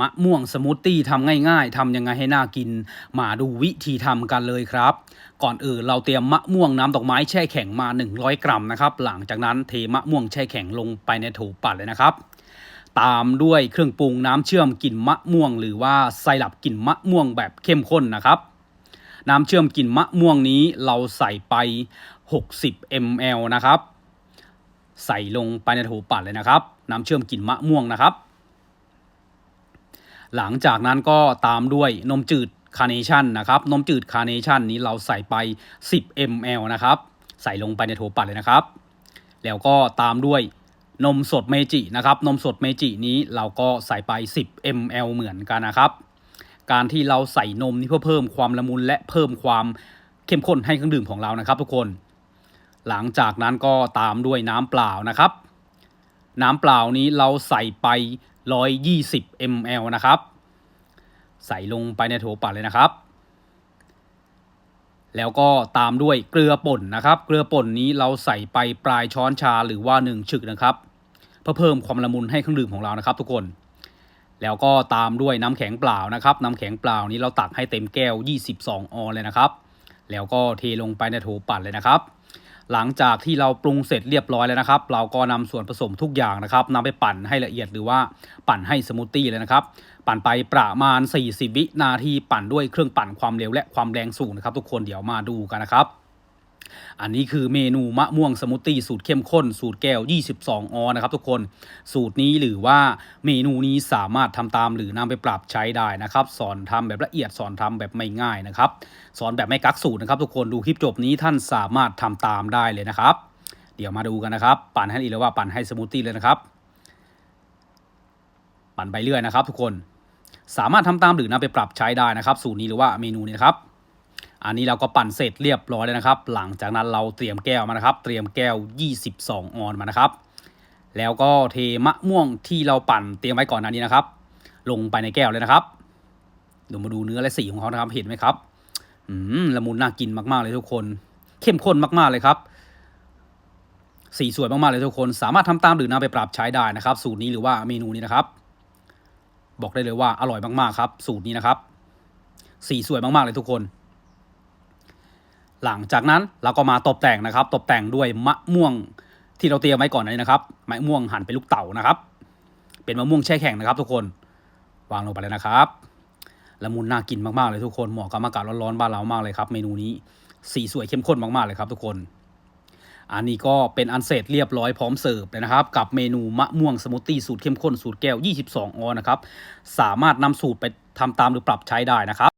มะม่วงสมูทตี้ทำง่ายๆ ทำยังไงให้น่ากิน มาดูวิธีทำกันเลยครับ ก่อนอื่นเราเตรียมมะม่วงน้ำดอกไม้แช่แข็งมา 100 กรัมนะครับ หลังจากนั้นเทมะม่วงแช่แข็งลงไปในโถปั่นเลยนะครับ ตามด้วยเครื่องปรุงน้ำเชื่อมกลิ่นมะม่วง หรือว่าไซรัปกลิ่นมะม่วงแบบเข้มข้นนะครับ น้ำเชื่อมกลิ่นมะม่วงนี้เราใส่ไป 60 ml นะครับ ใส่ลงไปในโถปั่นเลยนะครับ น้ำเชื่อมกลิ่นมะม่วงนะครับ หลังจากนั้นก็ตามด้วยนมจืดคาร์เนชั่นนะครับนมจืดคาร์เนชั่นนี้เราใส่ไป 10 ml นะครับ ใส่ลงไปในโถปั่นเลยนะครับ แล้วก็ตามด้วยนมสดเมจินะครับ นมสดเมจินี้เราก็ใส่ไป 10 ml เหมือนกันนะครับ การที่เราใส่นมนี่เพื่อเพิ่มความละมุนและเพิ่มความเข้มข้นให้เครื่องดื่มของเรานะครับ ทุกคน หลังจากนั้นก็ตามด้วยน้ำเปล่านะครับ น้ำเปล่านี้เราใส่ไป 120 ml นะครับ ใส่ลงไปในโถปั่นเลยนะครับ แล้วก็ตามด้วยเกลือป่นนะครับ เกลือป่นนี้เราใส่ไปปลายช้อนชาหรือว่า1ฉึกนะครับ เพื่อเพิ่มความละมุนให้เครื่องดื่มของเรานะครับ ทุกคน แล้วก็ตามด้วยน้ำแข็งเปล่านะครับ น้ำแข็งเปล่านี้เราตักให้เต็มแก้ว 22 ออนเลยนะครับ แล้วก็เทลงไปในโถปั่นเลยนะครับ หลังจากที่เราปรุงเสร็จเรียบร้อยแล้วนะครับ เราก็นำส่วนผสมทุกอย่างนะครับนำไปปั่นให้ละเอียดหรือว่าปั่นให้สมูทตี้เลยนะครับ ปั่นไปประมาณ 40 วินาทีปั่นด้วยเครื่องปั่นความเร็วและความแรงสูงนะครับ ทุกคนเดี๋ยวมาดูกันนะครับ อันนี้คือเมนูมะม่วงสมูทตี้สูตรเข้มข้น สูตรแก้ว 22 ออนนะครับทุกคน สูตรนี้หรือว่าเมนูนี้สามารถทำตามหรือนำไปปรับใช้ได้นะครับ สอนทำแบบละเอียดสอนทำแบบไม่ง่ายนะครับ สอนแบบไม่กักสูตรนะครับ ทุกคนดูคลิปจบนี้ท่านสามารถทำตามได้เลยนะครับ เดี๋ยวมาดูกันนะครับ ปั่นให้อีกแล้วว่าปั่นให้สมูทตี้เลยนะครับ ปั่นไปเรื่อยนะครับ ทุกคน สามารถทำตามหรือนำไปปรับใช้ได้นะครับ สูตรนี้หรือว่าเมนูนี้นะครับ อันนี้เราก็ปั่นเสร็จเรียบร้อยแล้วนะครับ หลังจากนั้นเราเตรียมแก้วมานะครับ เตรียมแก้ว 22 ออนมานะครับ แล้วก็เทมะม่วงที่เราปั่นเตรียมไว้ก่อนหน้านี้นะครับ ลงไปในแก้วเลยนะครับเดี๋ยวมาดูเนื้อและสีของเขานะครับเห็นไหมครับอืมละมุนน่ากินมากๆเลยทุกคน เข้มข้นมากๆเลยครับ สีสวยมากๆเลยทุกคน สามารถทำตามหรือนำไปปรับใช้ได้นะครับ สูตรนี้หรือว่าเมนูนี้นะครับ บอกได้เลยว่าอร่อยมากๆครับ สูตรนี้นะครับ สีสวยมากๆเลยทุกคน หลังจากนั้นเราก็มาตกแต่งนะครับ ตกแต่งด้วยมะม่วงที่เราเตรียมไว้ก่อนนี้นะครับ มะม่วงหั่นเป็นลูกเต๋านะครับ เป็นมะม่วงแช่แข็งนะครับ ทุกคน วางลงไปเลยนะครับละมุนน่ากินมากๆเลยทุกคน เหมาะกับอากาศร้อนๆบ้านเรามากเลยครับ เมนูนี้ สีสวยเข้มข้นมากๆเลยครับทุกคน อันนี้ก็เป็นอันเสร็จเรียบร้อยพร้อมเสิร์ฟเลยนะครับ กับเมนูมะม่วงสมูทตี้สูตรเข้มข้นสูตรแก้ว 22 ออนนะครับ สามารถนำสูตรไปทำตามหรือปรับใช้ได้นะครับ